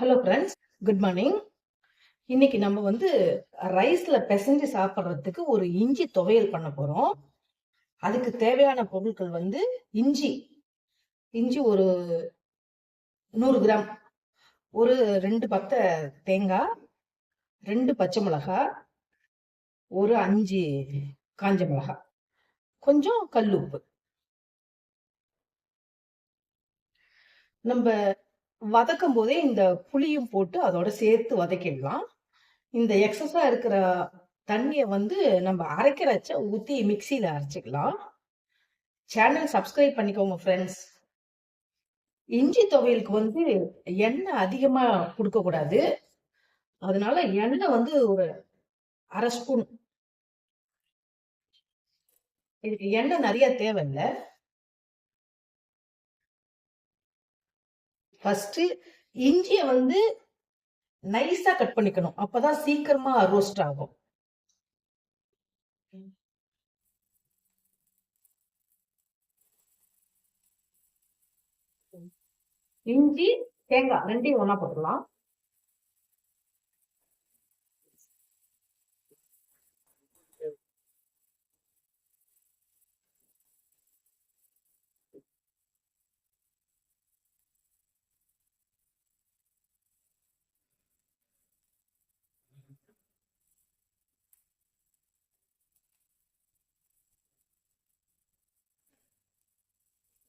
Hello friends good morning இன்னைக்கு நம்ம வந்து ரைஸ்ல பிசைஞ்சு சாப்பிட்றதுக்கு ஒரு இஞ்சி துவையல் பண்ண போறோம். அதுக்கு தேவையான பொருட்கள் வந்து இஞ்சி. இஞ்சி ஒரு நூறு கிராம். ஒரு ரெண்டு பத்த தேங்காய் ரெண்டு பச்சை மிளகாய் ஒரு அஞ்சு காஞ்ச மிளகாய் கொஞ்சம் கல் உப்பு. நம்ம வதக்கும் போதே இந்த புளியும் போட்டு அதோட சேர்த்து வதக்கிடலாம். இந்த எக்ஸஸா இருக்கிற தண்ணியை வந்து நம்ம அரைக்கிறச்ச ஊற்றி மிக்சியில் அரைச்சிக்கலாம். சேனல் சப்ஸ்கிரைப் பண்ணிக்கோங்க ஃப்ரெண்ட்ஸ் இஞ்சி துவையலுக்கு வந்து எண்ணெய் அதிகமாக கொடுக்கக்கூடாது அதனால எண்ணெய் வந்து ஒரு அரை ஸ்பூன் இதுக்கு எண்ணெய் நிறைய தேவையில்லை. ஃபர்ஸ்ட் இஞ்சியை வந்து நைஸா கட் பண்ணிக்கணும். அப்பதான் சீக்கிரமா ரோஸ்ட் ஆகும். இஞ்சி தேங்காய் ரெண்டையும் ஒன்றா போட்டுக்கலாம்.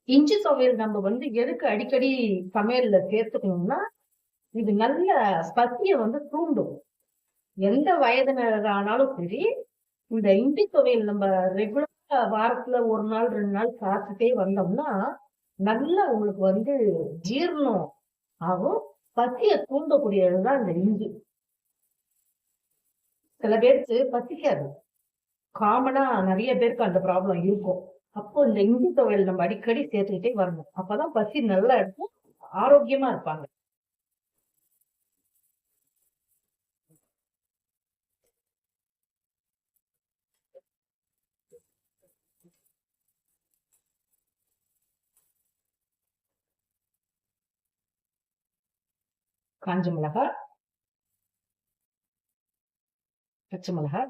இஞ்சி துவையல் நம்ம வந்து எதுக்கு அடிக்கடி சமையல்ல சேர்த்துக்கணும்னா இது நல்ல பசிய வந்து தூண்டும். எந்த வயதினர் ஆனாலும் சரி இந்த இஞ்சி துவையல் நம்ம ரெகுலரா வாரத்துல ஒரு நாள் ரெண்டு நாள் சாப்பிட்டுட்டே வந்தோம்னா நல்லா உங்களுக்கு வந்து ஜீரணம் ஆகும். பசிய தூண்டக்கூடியதுதான் இந்த இஞ்சி. சில பேருக்கு பசிக்காது. காமனா நிறைய பேருக்கு அந்த ப்ராப்ளம் இருக்கும். அப்போ இந்த இஞ்சி துவையல் நம்ம அடிக்கடி சேர்த்துக்கிட்டே வரணும். அப்பதான் பசி நல்லா இருக்கும். ஆரோக்கியமா இருப்பாங்க. காஞ்ச மிளகாய் பச்சை மிளகாய்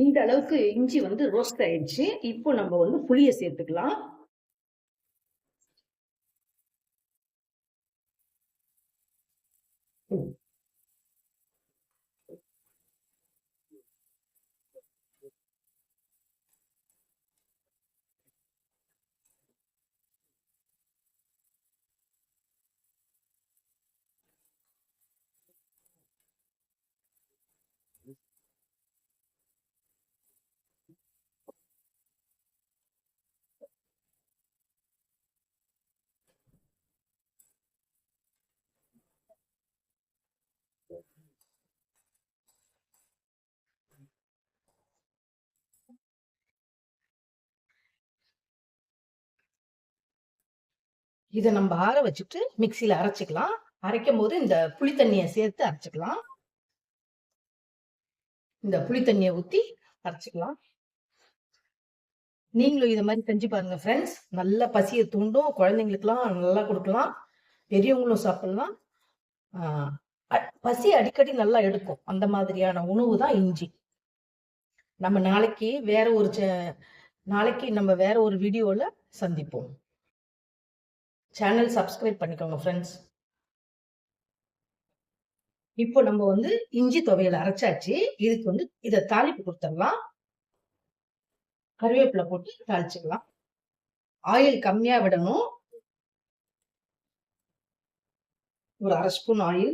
இந்த அளவுக்கு இஞ்சி வந்து ரோஸ்ட் ஆயிடுச்சு. இப்போ நம்ம வந்து புளியை சேர்த்துக்கலாம். இதை நம்ம ஆற வச்சுட்டு மிக்சியில அரைச்சிக்கலாம். அரைக்கும் போது இந்த புளி தண்ணியை சேர்த்து அரைச்சிக்கலாம். இந்த புளி தண்ணியை ஊத்தி அரைச்சிக்கலாம். நீங்களும் இதை மாதிரி செஞ்சு பாருங்க ஃப்ரெண்ட்ஸ் நல்ல பசியை தூண்டும். குழந்தைங்களுக்குலாம் நல்லா கொடுக்கலாம். பெரியவங்களும் சாப்பிடலாம். பசி அடிக்கடி நல்லா எடுக்கும். அந்த மாதிரியான உணவு தான் இஞ்சி. நம்ம நாளைக்கு வேற ஒரு நாளைக்கு நம்ம வேற ஒரு வீடியோல சந்திப்போம். சேனல் சப்ஸ்கிரைப் பண்ணிக்கோங்க ஃப்ரெண்ட்ஸ் இப்போ நம்ம வந்து இஞ்சி துவையல் அரைச்சாச்சு. இதுக்கு வந்து இதை தாளிப்பு கொடுத்துடலாம். கருவேப்பிலை போட்டு தாளிச்சுக்கலாம் ஆயில் கம்மியா விடணும். ஒரு அரை ஸ்பூன் ஆயில்.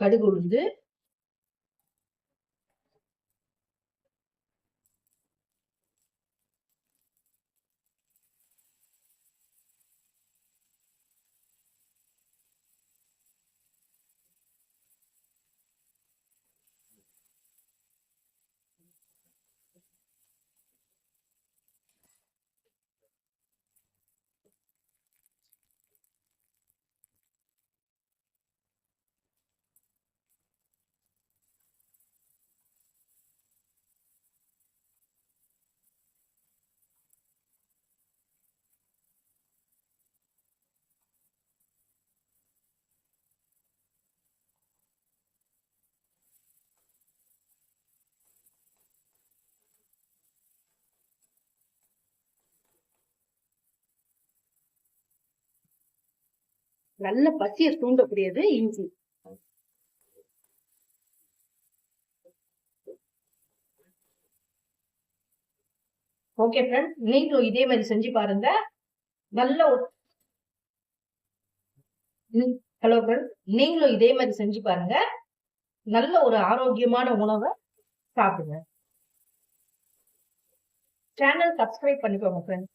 கடுகு உளுந்து நல்ல பசியை தூண்டக்கூடியது இஞ்சி. ஓகே ஃப்ரெண்ட் நீங்களும் இதே மாதிரி செஞ்சு பாருங்க. நல்ல ஒரு ஹலோ ஃப்ரெண்ட் நீங்களும் இதே மாதிரி செஞ்சு பாருங்க. நல்ல ஒரு ஆரோக்கியமான உணவை சாப்பிடுங்க. சேனல் சப்ஸ்கிரைப் பண்ணிக்கோங்க ஃப்ரெண்ட்